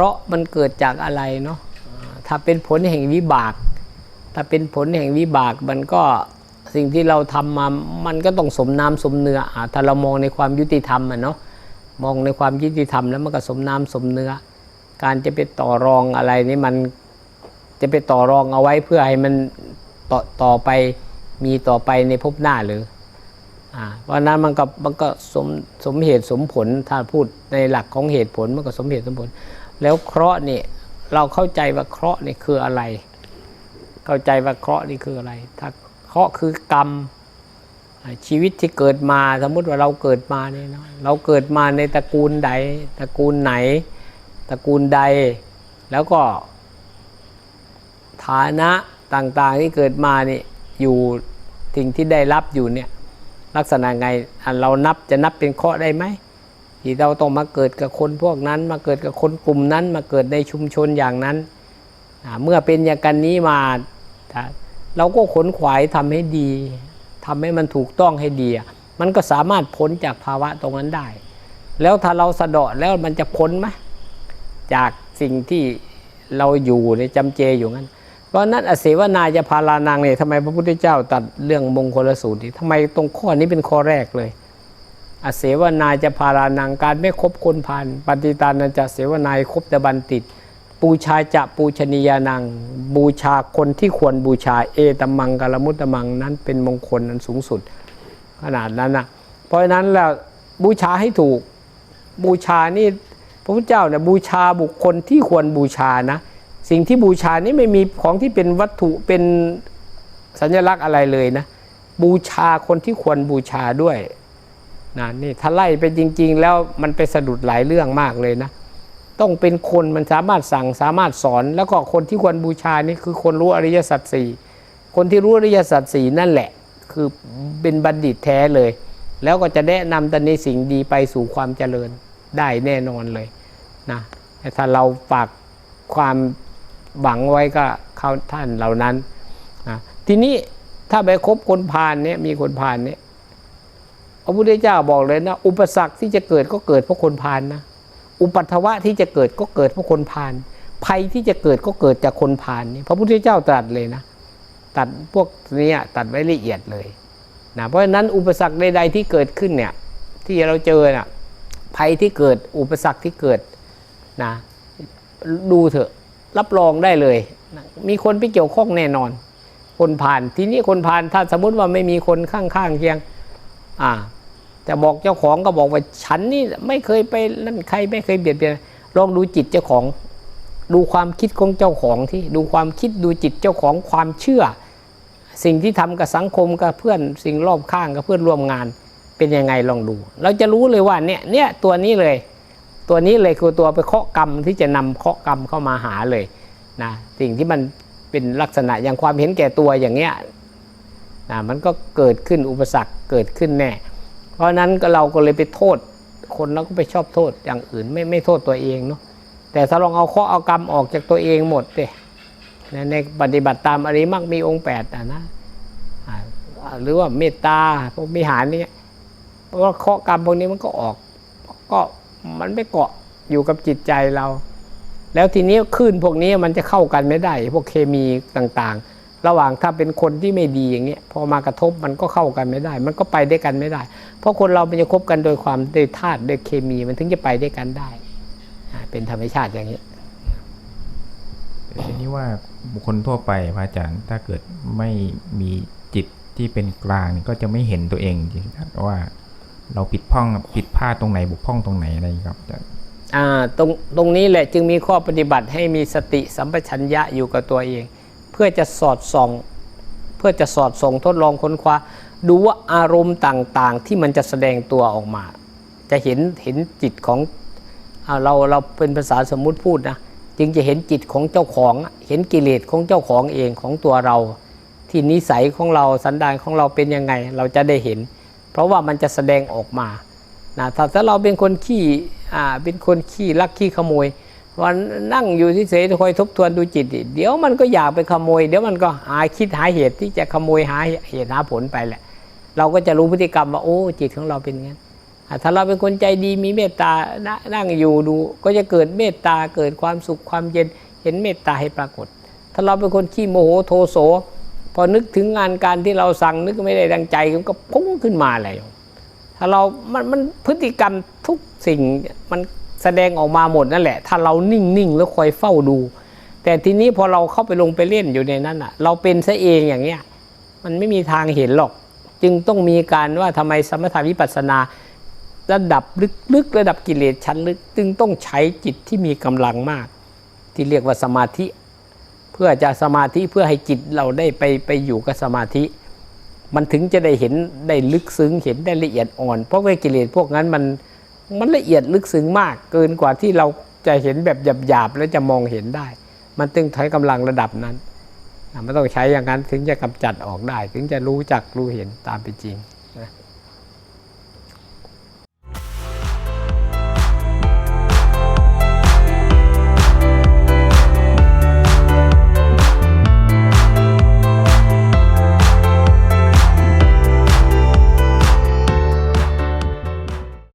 ราะห์มันเกิดจากอะไรเนาะถ้าเป็นผลแห่งวิบาก ถ้าเป็นผลแห่งวิบากมันก็สิ่งที่เราทำมา มันก็ต้องสมน้ำสมเนื้ออ่าถ้าเรามองในความยุติธรรมอะเนาะมองในความยุติธรรมแล้วมันก็สมน้ำสมเนื้อ การจะไปต่อรองอะไรนี่มันจะไปต่อรองเอาไว้เพื่อให้มันต่อต่อไปมีต่อไปในภพหน้าหรืออ่าเพราะฉะนั้นมันก็มันก็สมสมเหตุสมผลถ้าพูดในหลักของเหตุผลมันก็สมเหตุสมผล แล้วเคราะห์นี่เราเข้าใจว่าเคราะห์นี่คืออะไร เข้าใจว่าเคราะห์นี่คืออะไร ถ้าเคราะห์คือกรรม ชีวิตที่เกิดมาสมมุติว่าเราเกิดมาเนี่ยเนาะเราเกิดมาในตระกูลใดตระกูลไหน ตระกูลใด แล้วก็ ฐานะต่างๆที่เกิดมานี่อยู่สิ่งที่ได้รับอยู่เนี่ยลักษณะไงเรานับจะนับเป็นเคราะห์ได้ไหม ที่เราต้องมาเกิดกับคนพวกนั้น มาเกิดกับคนกลุ่มนั้น มาเกิดในชุมชนอย่างนั้น เมื่อเป็นอย่างกันนี้มาเราก็ขนขวายทำให้ดีทำให้มันถูกต้องให้ดี มันก็สามารถพ้นจากภาวะตรงนั้นได้ แล้วถ้าเราสะเดาะแล้วมันจะพ้นไหมจากสิ่งที่เราอยู่ในจำเจอยู่งั้น เพราะนั้นอเสวนายพารานังเนี่ยทำไมพระพุทธเจ้าตัดเรื่องมงคลสูตรนี่ทำไมตรงข้อนี้เป็นข้อแรกเลย อเสวนายจะพารานังการไม่คบคนพาลปฏิตานันจะเสวนายคบต่บันติด ปูชาจะปูชนียานัง บูชาคนที่ควรบูชาเอตมังกลมุตตมังนั้นเป็นมงคลอันสูงสุด ขนาดนั้นนะเพราะฉะนั้นแล้วบูชาให้ถูกบูชานี่พระพุทธเจ้าเนี่ยบูชาบุคคลที่ควรบูชานะสิ่งที่บูชานี่ไม่มีของที่เป็นวัตถุเป็นสัญลักษณ์อะไรเลยนะ บูชาคนที่ควรบูชาด้วย นะนี่ถ้าไล่ไปจริง ๆ แล้วมันไปสะดุดหลายเรื่องมากเลยนะ ต้องเป็นคนมันสามารถสั่งสามารถสอน แล้วก็คนที่ควรบูชานี่คือคนรู้อริยสัจสี่คนที่รู้อริยสัจสี่นั่นแหละ คือเป็นบัณฑิตแท้เลย แล้วก็จะแนะนำต่ในสิ่งดีไปสู่ความเจริญได้แน่นอนเลยนะถ้าเราฝากความหวังไว้ก็เขาท่านเหล่านั้นนะทีนี้ถ้าไปคบคนพาลเนี่ยมีคนพาลเนี่ย พระพุทธเจ้าบอกเลยนะ อุปสรรคที่จะเกิดก็เกิดเพราะคนพาลนะ อุปัตถวะที่จะเกิดก็เกิดเพราะคนพาลภัยที่จะเกิดก็เกิดจากคนพาลนี่พระพุทธเจ้าตรัสเลยนะ ตัดพวกนี้ตัดไว้ละเอียดเลยนะเพราะฉะนั้นอุปสรรคใดๆที่เกิดขึ้นเนี่ยที่เราเจอน่ะภัยที่เกิดอุปสรรคที่เกิดนะดูเถอะรับรองได้เลยนะมีคนไปเกี่ยวข้องแน่นอน คนผ่านทีนี้คนผ่านถ้าสมมติว่าไม่มีคนข้างๆเคียงอ่า แต่บอกเจ้าของก็บอกว่าฉันนี่ไม่เคยไปนั่นใครไม่เคยเบียดเบียนลองดูจิตเจ้าของ ดูความคิดของเจ้าของที่ดูความคิดดูจิตเจ้าของความเชื่อ สิ่งที่ทำกับสังคมกับเพื่อนสิ่งรอบข้างกับเพื่อนร่วมงานเป็นยังไงลองดู เราจะรู้เลยว่าเนี่ยเนี่ยตัวนี้เลย ตัวนี้เลยคือตัวไปเคาะกรรมที่จะนำเคาะกรรมเข้ามาหาเลยนะสิ่งที่มันเป็นลักษณะอย่างความเห็นแก่ตัวอย่างเงี้ยนะมันก็เกิดขึ้นอุปสรรคเกิดขึ้นแน่ เพราะนั้นก็เราก็เลยไปโทษ คนเราก็ไปชอบโทษอย่างอื่นไม่ไม่โทษตัวเองเนาะแต่ถ้าลองเอาเคราะห์เอากรรมออกจากตัวเองหมดเด้ในในปฏิบัติตามอริมักมีองค์แปดอะนะหรือว่าเมตตาพวกมิหารนี่เพราะว่าเคราะห์กรรมพวกนี้มันก็ออก ก็มันไม่เกาะอยู่กับจิตใจเรา แล้วทีนี้คลื่นพวกนี้มันจะเข้ากันไม่ได้ พวกเคมีต่างๆ ระหว่างถ้าเป็นคนที่ไม่ดีอย่างเงี้ยพอมากระทบมันก็เข้ากันไม่ได้ มันก็ไปด้วยกันไม่ได้ เพราะคนเรามันจะคบกันโดยความด้วยธาตุด้วยเคมีมันถึงจะไปด้วยกันได้อ่าเป็นธรรมชาติอย่างนี้แต่ทีนี้ว่าบุคคลทั่วไปพระอาจารย์ถ้าเกิดไม่มีจิตที่เป็นกลางก็จะไม่เห็นตัวเองจริงๆครับว่าเราผิดพร่องผิดพลาดตรงไหนบุกพร่องตรงไหนอะไรอย่างเงี้ยครับอาจารย์อ่าตรงตรงนี้แหละจึงมีข้อปฏิบัติให้มีสติสัมปชัญญะอยู่กับตัวเอง เพื่อจะสอดส่อง เพื่อจะสอดส่องทดลองค้นคว้าดูว่าอารมณ์ต่างๆ ที่มันจะแสดงตัวออกมา จะเห็นเห็นจิตของอ่าเราเราเป็นภาษาสมมุติพูดนะจึงจะเห็นจิตของเจ้าของ เห็นกิเลสของเจ้าของเองของตัวเรา ที่นิสัยของเราสันดานของเราเป็นยังไง เราจะได้เห็น เพราะว่ามันจะแสดงออกมานะถ้าถ้าเราเป็นคนขี้อ่าเป็นคนขี้ลักขี้ขโมย วันนั่งอยู่ที่เฉยคอยทบทวนดูจิต เดี๋ยวมันก็อยากไปขโมย เดี๋ยวมันก็หาคิดหาเหตุที่จะขโมยหาเหตุหาผลไปแหละ เราก็จะรู้พฤติกรรมว่าโอ้จิตของเราเป็นย่างนั้นถ้าเราเป็นคนใจดีมีเมตตานั่งอยู่ดู ก็จะเกิดเมตตาเกิดความสุขความเย็นเห็นเมตตาให้ปรากฏ ถ้าเราเป็นคนขี้โมโหโทโสพอนึกถึงงานการที่เราสั่งนึกไม่ได้ดังใจมันก็พุ่งขึ้นมาเลยถ้าเรามันมันพฤติกรรมทุกสิ่งมัน แสดงออกมาหมดนั่นแหละ ถ้าเรานิ่งๆแล้วคอยเฝ้าดู แต่ทีนี้พอเราเข้าไปลงไปเล่นอยู่ในนั้นอะ เราเป็นซะเองอย่างเงี้ย มันไม่มีทางเห็นหรอก จึงต้องมีการว่าทำไมสมถาวิปัสสนาระดับลึกๆระดับกิเลสชั้นลึก จึงต้องใช้จิตที่มีกำลังมาก ที่เรียกว่าสมาธิ เพื่อจะสมาธิเพื่อให้จิตเราได้ไปไปอยู่กับสมาธิ มันถึงจะได้เห็นได้ลึกซึ้งเห็นได้ละเอียดอ่อน เพราะว่ากิเลสพวกนั้นมัน มันละเอียดลึกซึ้งมากเกินกว่าที่เราจะเห็นแบบหยาบๆ แล้วจะมองเห็นได้ มันตึงใช้กำลังระดับนั้นอะมันต้องใช้อย่างนั้นถึงจะกำจัดออกได้ ถึงจะรู้จักรู้เห็นตามเป็นจริงนะ